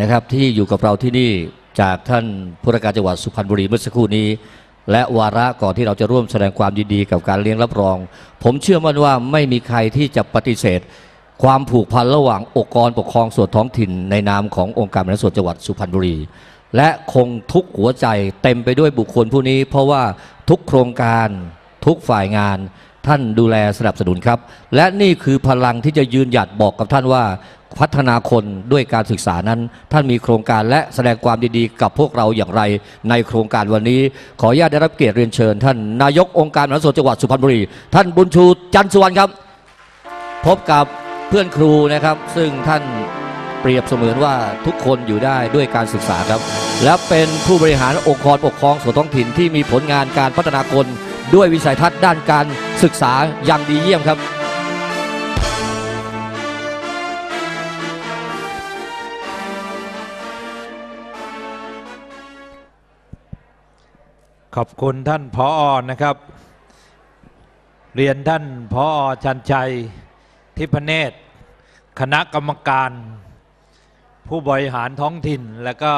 นะครับที่อยู่กับเราที่นี่จากท่านผู้ราชการจังหวัดสุพรรณบุรีเมื่อสักครู่นี้ และวาระก่อนที่เราจะร่วมแสดงความยินดีกับการเลี้ยงรับรอง ผมเชื่อมั่นว่าไม่มีใครที่จะปฏิเสธ ความผูกพันระหว่างองค์กรปกครองส่วนท้องถิ่น ในนามขององค์การบริหารส่วนจังหวัดสุพรรณบุรี และคงทุกหัวใจเต็มไปด้วยบุคคลผู้นี้ เพราะว่าทุกโครงการทุกฝ่ายงานท่านดูแลสนับสนุนครับ และนี่คือพลังที่จะยืนหยัดบอกกับท่านว่า พัฒนาคนด้วยการศึกษานั้น ท่านมีโครงการและแสดงความดีๆ กับพวกเราอย่างไร ในโครงการวันนี้ ขออนุญาตได้รับเกียรติเรียนเชิญ ท่านนายกองค์การบริหาส่วนจังหวัดสุพรรณบุรี ท่านบุญชูจันทร์สุวรรณครับ พบกับเพื่อนครูนะครับ ซึ่งท่านเปรียบเสมือนว่าทุกคนอยู่ได้ด้วยการศึกษาครับ และเป็นผู้บริหารองค์กรปกครองส่วนท้องถิ่นที่มีผลงานการพัฒนาคนด้วยวิสัยทัศน์ด้านการศึกษาอย่างดีเยี่ยมครับ ขอบคุณท่านพออนะครับ เรียนท่านพออชันชัย ทิพเนตร คณะกรรมการ ผู้บริหารท้องถิ่น และก็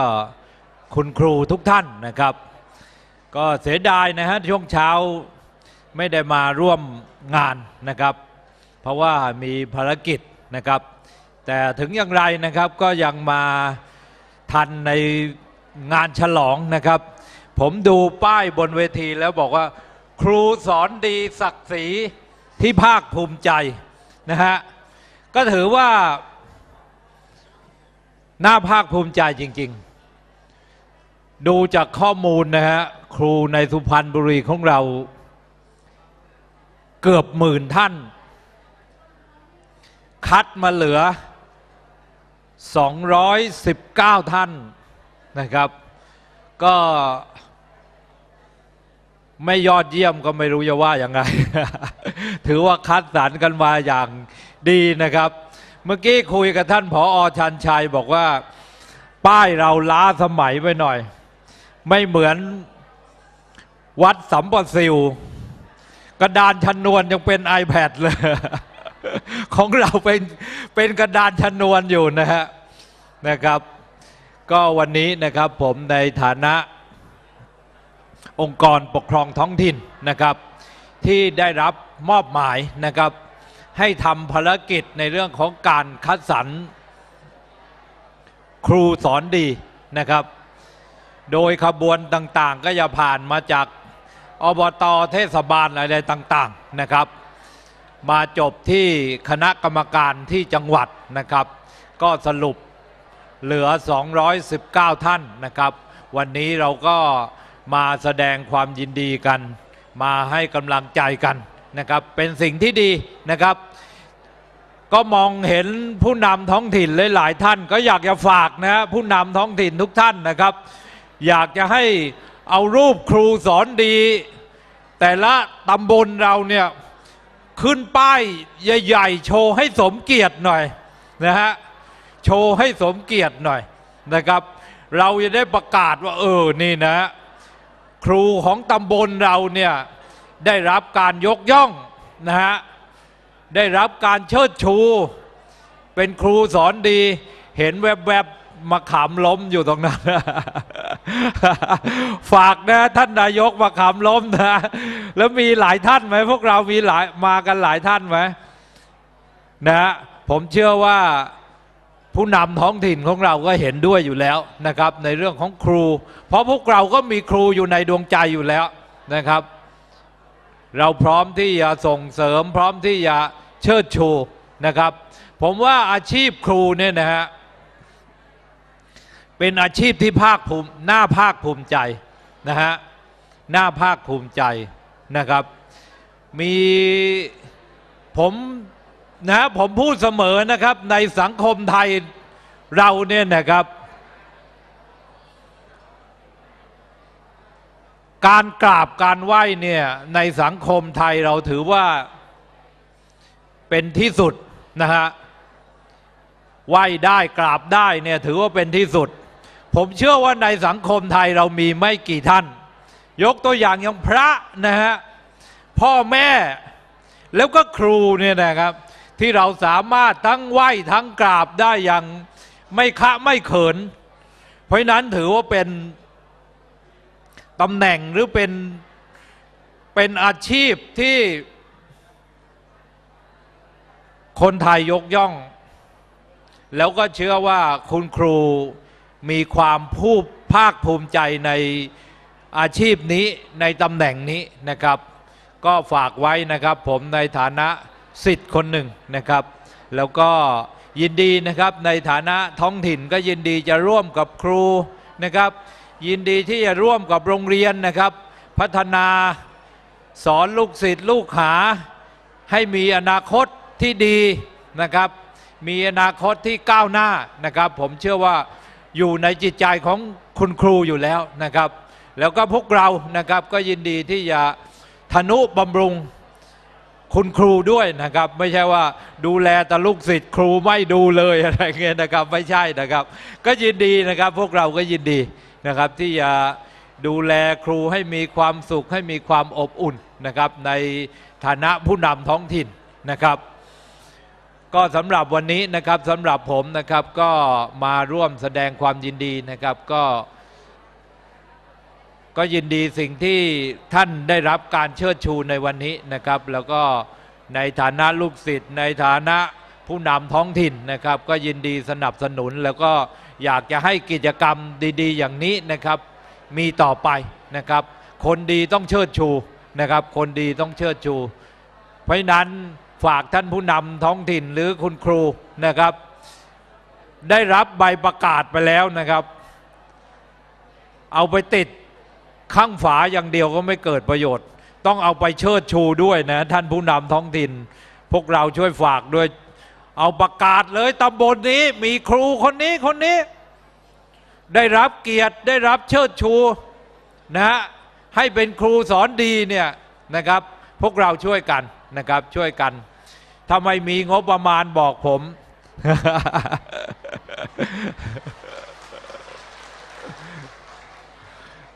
คุณครูทุกท่านนะครับ ก็เสียดายนะฮะช่วงเช้าไม่ได้มาร่วมงานนะครับ เพราะว่ามีภารกิจนะครับ แต่ถึงอย่างไรนะครับก็ยังมาทันในงานฉลองนะครับ ผมดูป้ายบนเวทีแล้วบอกว่า ครูสอนดีศักดิ์ศรีที่ภาคภูมิใจนะฮะก็ถือว่าน่าภาคภูมิใจจริง ๆ ดูจากข้อมูลนะฮะครูในสุพรรณบุรีของเรา เกือบหมื่นท่าน คัดมาเหลือ 219 ท่านนะครับ ก็ ไม่ยอดเยี่ยมก็ไม่รู้จะว่ายังไง ถือว่าคัดสรรกันมาอย่างดีนะครับ เมื่อกี้คุยกับท่านผออชันชัยบอกว่า ป้ายเราล้าสมัยไปหน่อย ไม่เหมือนวัดสัมปสิวกระดานชนวนยังเป็น iPad เลย ของเราเป็นเป็นกระดานชนวนอยู่นะฮะนะครับ ก็วันนี้นะครับผมในฐานะ องค์กรปกครองท้องถิ่นนะครับ ที่ได้รับมอบหมายนะครับ ให้ทำภารกิจในเรื่องของการคัดสรรครูสอนดีนะครับ โดยขบวนต่างๆ ก็จะผ่านมาจากอบตเทศบาลอะไรต่างๆนะครับ มาจบที่คณะกรรมการที่จังหวัดนะครับ ก็สรุปเหลือ 219 ท่านนะครับ วันนี้เราก็ มาแสดงความยินดีกัน มาให้กำลังใจกันนะครับ เป็นสิ่งที่ดีนะครับ ก็มองเห็นผู้นำท้องถิ่นหลายๆท่าน ก็อยากจะฝากนะผู้นำท้องถิ่นทุกท่านนะครับ อยากจะให้เอารูปครูสอนดี แต่ละตำบลเราเนี่ยขึ้นป้ายใหญ่ๆโชว์ให้สมเกียรติหน่อยนะฮะโชว์ให้สมเกียรติหน่อยนะครับ เราจะได้ประกาศว่าเออนี่นะ ครูของตำบลเราเนี่ยได้รับการยกย่องนะฮะได้รับการเชิดชู เป็นครูสอนดี เห็นแวบๆมาขามล้มอยู่ตรงนั้น ฝากนะท่านนายกมาขามล้มนะแล้วมีหลายท่านไหมพวกเรามีหลายมากันหลายท่านไหมนะฮะผมเชื่อว่า ผู้นำท้องถิ่นของเราก็เห็นด้วยอยู่แล้วนะครับ ในเรื่องของครู เพราะพวกเราก็มีครูอยู่ในดวงใจอยู่แล้วนะครับ เราพร้อมที่จะส่งเสริมพร้อมที่จะเชิดชูนะครับ ผมว่าอาชีพครูเนี่ยนะฮะเป็นอาชีพที่ภาคภูมิหน่าภาคภูมิใจนะฮะหน่าภาคภูมิใจนะครับ มีผม นะผมพูดเสมอนะครับ ในสังคมไทยเราเนี่ยนะครับ การกราบการไหว้เนี่ยในสังคมไทยเราถือว่าเป็นที่สุดนะฮะไหว้ได้กราบได้เนี่ยถือว่าเป็นที่สุด ผมเชื่อว่าในสังคมไทยเรามีไม่กี่ท่าน ยกตัวอย่างอย่างพระนะฮะพ่อแม่แล้วก็ครูเนี่ยนะครับ ที่เราสามารถทั้งไหว้ทั้งกราบได้อย่างไม่คะไม่เขิน เพราะนั้นถือว่าเป็นตำแหน่งหรือเป็นเป็นอาชีพที่คนไทยยกย่อง แล้วก็เชื่อว่าคุณครูมีความผู้ภาคภูมิใจในอาชีพนี้ในตำแหน่งนี้นะครับ ก็ฝากไว้นะครับผมในฐานะ สิทธิ์คนหนึ่งนะครับ แล้วก็ยินดีนะครับในฐานะท้องถิ่นก็ยินดีจะร่วมกับครูนะครับ ยินดีที่จะร่วมกับโรงเรียนนะครับ พัฒนาสอนลูกศิษย์ลูกหา ให้มีอนาคตที่ดีนะครับ มีอนาคตที่ก้าวหน้านะครับ ผมเชื่อว่าอยู่ในจิตใจของคุณครูอยู่แล้วนะครับ แล้วก็พวกเรานะครับก็ยินดีที่จะทนุบำรุง คุณครูด้วยนะครับ ไม่ใช่ว่าดูแลแต่ลูกศิษย์ครูไม่ดูเลยอะไรเงี้ยนะครับ ไม่ใช่นะครับ ก็ยินดีนะครับ พวกเราก็ยินดีนะครับ ที่จะดูแลครูให้มีความสุขให้มีความอบอุ่นนะครับ ในฐานะผู้นำท้องถิ่นนะครับ ก็สำหรับวันนี้นะครับสำหรับผมนะครับก็มาร่วมแสดงความยินดีนะครับ ก็ ก็ยินดีสิ่งที่ท่านได้รับการเชิดชูในวันนี้นะครับ แล้วก็ในฐานะลูกศิษย์ในฐานะผู้นำท้องถิ่นนะครับ ก็ยินดีสนับสนุน แล้วก็อยากจะให้กิจกรรมดี ๆ อย่างนี้นะครับ มีต่อไปนะครับ คนดีต้องเชิดชูนะครับ คนดีต้องเชิดชู เพราะนั้นฝากท่านผู้นำท้องถิ่นหรือคุณครูนะครับ ได้รับใบประกาศไปแล้วนะครับ เอาไปติด ข้างฝาอย่างเดียวก็ไม่เกิดประโยชน์ ต้องเอาไปเชิดชูด้วยนะท่านผู้นำท้องถิ่น พวกเราช่วยฝากด้วย เอาประกาศเลยตำบลนี้มีครูคนนี้คนนี้ ได้รับเกียรติได้รับเชิดชูนะฮะให้เป็นครูสอนดีเนี่ยนะครับ พวกเราช่วยกันนะครับช่วยกันถ้าไมมีงบประมาณบอกผม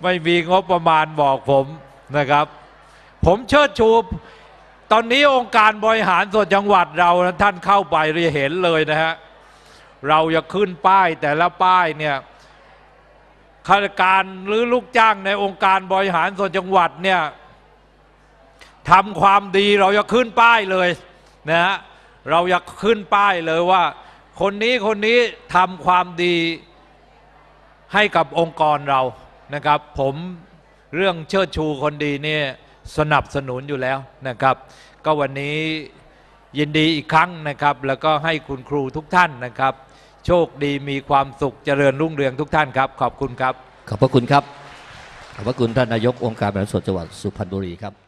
ไม่มีงบประมาณบอกผมนะครับ ผมเชิดชู ตอนนี้องค์การบริหารส่วนจังหวัดเรานะท่านเข้าไปเรียเห็นเลยนะฮะ เราจะขึ้นป้ายแต่ละป้ายเนี่ยข้าราชการหรือลูกจ้างในองค์การบริหารส่วนจังหวัดเนี่ยทำความดีเราจะขึ้นป้ายเลยนะฮะเราอยากขึ้นป้ายเลยว่า คนนี้คนนี้ทำความดีให้กับองค์กรเรา นะครับ ผมเรื่องเชิดชูคนดีเนี่ยสนับสนุนอยู่แล้วนะครับ ก็วันนี้ยินดีอีกครั้งนะครับ แล้วก็ให้คุณครูทุกท่านนะครับ โชคดีมีความสุขเจริญรุ่งเรืองทุกท่านครับ ขอบคุณครับ ขอบพระคุณครับ ขอบพระคุณท่านนายกองค์การบริหารส่วนจังหวัดสุพรรณบุรีครับ